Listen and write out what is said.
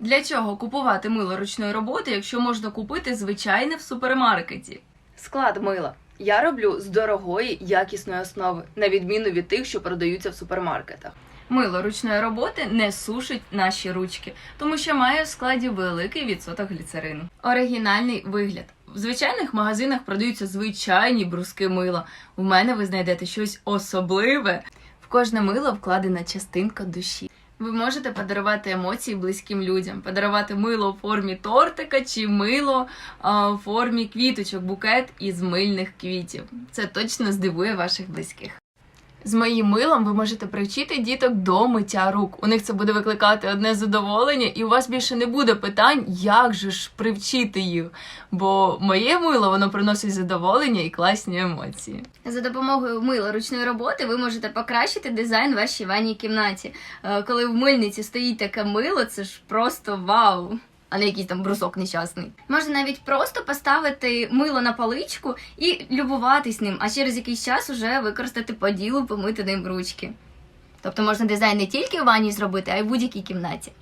Для чого купувати мило ручної роботи, якщо можна купити звичайне в супермаркеті? Склад мила. Я роблю з дорогої якісної основи, на відміну від тих, що продаються в супермаркетах. Мило ручної роботи не сушить наші ручки, тому що має в складі великий відсоток гліцерину. Оригінальний вигляд. В звичайних магазинах продаються звичайні бруски мила. У мене ви знайдете щось особливе. В кожне мило вкладена частинка душі. Ви можете подарувати емоції близьким людям, подарувати мило в формі тортика чи мило в формі квіточок, букет із мильних квітів. Це точно здивує ваших близьких. З моїм милом ви можете привчити діток до миття рук. У них це буде викликати одне задоволення, і у вас більше не буде питань, як же ж привчити їх. Бо моє мило воно приносить задоволення і класні емоції. За допомогою мила ручної роботи ви можете покращити дизайн вашій ванній кімнаті. Е, Коли в мильниці стоїть таке мило, це ж просто вау! А не якийсь там брусок нещасний. Можна навіть просто поставити мило на паличку і любуватись ним, а через якийсь час уже використати по ділу, помити ним ручки. Тобто можна дизайн не тільки в ванні зробити, а й в будь-якій кімнаті.